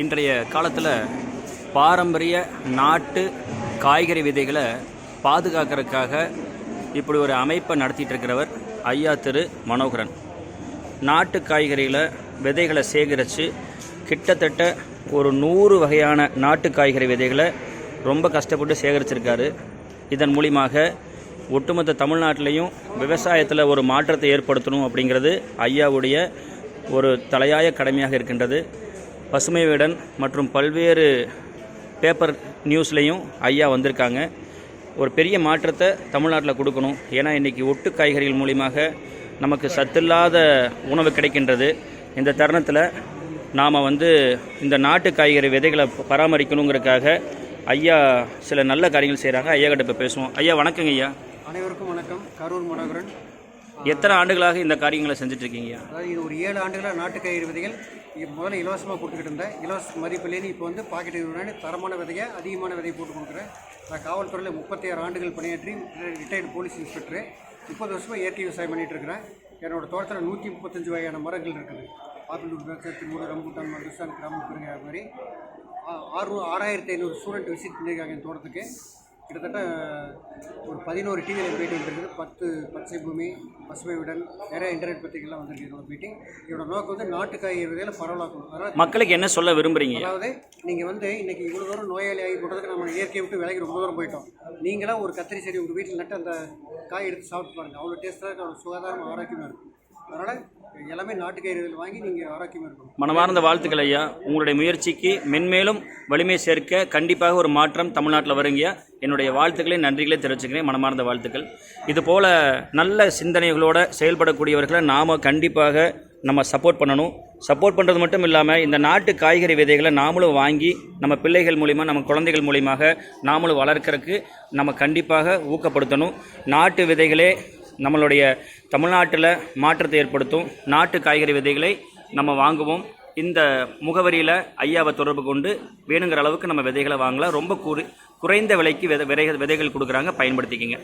இன்றைய காலத்தில் பாரம்பரிய நாட்டு காய்கறி விதைகளை பாதுகாக்கிறதுக்காக இப்படி ஒரு அமைப்பை நடத்திட்டு இருக்கிறவர் ஐயா திரு மனோகரன். நாட்டு காய்கறியில் விதைகளை சேகரித்து கிட்டத்தட்ட ஒரு நூறு வகையான நாட்டு காய்கறி விதைகளை ரொம்ப கஷ்டப்பட்டு சேகரிச்சிருக்காரு. இதன் மூலியமாக ஒட்டுமொத்த தமிழ்நாட்டிலையும் விவசாயத்தில் ஒரு மாற்றத்தை ஏற்படுத்தணும் அப்படிங்கிறது ஐயாவுடைய ஒரு தலையாய கடமையாக இருக்கின்றது. பசுமை வீடன் மற்றும் பல்வேறு பேப்பர் நியூஸ்லேயும் ஐயா வந்திருக்காங்க. ஒரு பெரிய மாற்றத்தை தமிழ்நாட்டில் கொடுக்கணும். ஏன்னா இன்றைக்கி ஒட்டு காய்கறிகள் மூலியமாக நமக்கு சத்தில்லாத உணவு கிடைக்கின்றது. இந்த தருணத்தில் நாம் வந்து இந்த நாட்டு காய்கறி விதைகளை பராமரிக்கணுங்கிறதுக்காக ஐயா சில நல்ல காரியங்கள் செய்கிறாங்க ஐயா கிட்ட இப்போ பேசுவோம். ஐயா வணக்கங்க ஐயா. அனைவருக்கும் வணக்கம். கரூர் மனோகரன். எத்தனை ஆண்டுகளாக இந்த காரியங்களை செஞ்சுட்டு இருக்கீங்க அதாவது இது ஒரு ஏழு ஆண்டுகளாக நாட்டுக்காய்கறி விதைகள் இது முதல்ல இலவசமாக கொடுத்துக்கிட்டு இருந்தேன். இலவச மதிப்பிலேன்னு இப்போ வந்து பாக்கெட் இருபது தரமான விதையை அதிகமான விதையை போட்டு கொடுக்குறேன் நான் காவல்துறையில் முப்பத்தி ஆறு ஆண்டுகள் பணியாற்றி ரிட்டையர்டு போலீஸ் இன்ஸ்பெக்டர் முப்பது வருஷமாக இயற்கை விவசாயம் பண்ணிகிட்டு இருக்கிறேன். என்னோட தோட்டத்தில் நூற்றி முப்பத்தஞ்சு வகையான மரங்கள் இருக்குது. ஆப்பிள் உட்பேச்சை மூணு ரம்பூட்டான் மதுசான் கிராம மாதிரி ஆறு ஆறாயிரத்தி ஐநூறு ஸ்டூடெண்ட் விசிட் பண்ணியிருக்காங்க என் தோட்டத்துக்கு. கிட்டத்தட்ட ஒரு பதினோரு டிவியில் பேட்டி இருக்குது. பத்து பச்சை பூமி பசுமை விடன் நிறைய இன்டர்நெட் பத்திரிகைலாம் வந்திருக்கு என்னோட மீட்டிங். இதோட நோக்கம் வந்து நாட்டுக்காய் விதையில பரவலாக்கணும். அதனால் மக்களுக்கு என்ன சொல்ல விரும்புகிறீங்க அதாவது நீங்கள் வந்து இன்னைக்கு இவ்வளோ தூரம் நோயாளி ஆகி போட்டதுக்கு நம்ம இயற்கையை விட்டு விலைக்கு ரொம்ப தூரம் போயிட்டோம். நீங்களா ஒரு கத்திரி செடி உங்கள் வீட்டில் நட்டு அந்த காய் எடுத்து சாப்பிட்டு பாருங்கள் அவ்வளோ டேஸ்ட்டாக இருக்கும் அவ்வளோ சுகாதாரம் ஆரோக்கியமாக இருக்கும் அதனால் எல்லாமே நாட்டு கயிறுகள் வாங்கி நீங்கள் ஆரோக்கியமாக இருக்கணும். மனமார்ந்த வாழ்த்துக்கள் ஐயா. உங்களுடைய முயற்சிக்கு மென்மேலும் வலிமை சேர்க்க கண்டிப்பாக ஒரு மாற்றம் தமிழ்நாட்டில் வருங்க என்னுடைய வாழ்த்துக்களை நன்றிகளை தெரிவிச்சுக்கிறேன். மனமார்ந்த வாழ்த்துக்கள். இதுபோல நல்ல சிந்தனைகளோடு செயல்படக்கூடியவர்களை நாம் கண்டிப்பாக நம்ம சப்போர்ட் பண்ணணும். சப்போர்ட் பண்ணுறது மட்டும் இல்லாமல் இந்த நாட்டு காய்கறி விதைகளை நாமளும் வாங்கி நம்ம பிள்ளைகள் மூலிமா நம்ம குழந்தைகள் மூலியமாக நாமளும் வளர்க்கறதுக்கு நம்ம கண்டிப்பாக ஊக்கப்படுத்தணும். நாட்டு விதைகளே நம்மளுடைய தமிழ்நாட்டில் மாற்றத்தை ஏற்படுத்தும். நாட்டு காய்கறி விதைகளை நம்ம வாங்குவோம். இந்த முகவரியில் ஐயாவை தொடர்பு கொண்டு வேணுங்கிற அளவுக்கு நம்ம விதைகளை வாங்கலாம். ரொம்ப குறை குறைந்த விலைக்கு விதை விதைகள் கொடுக்குறாங்க. பயன்படுத்திக்கிங்க.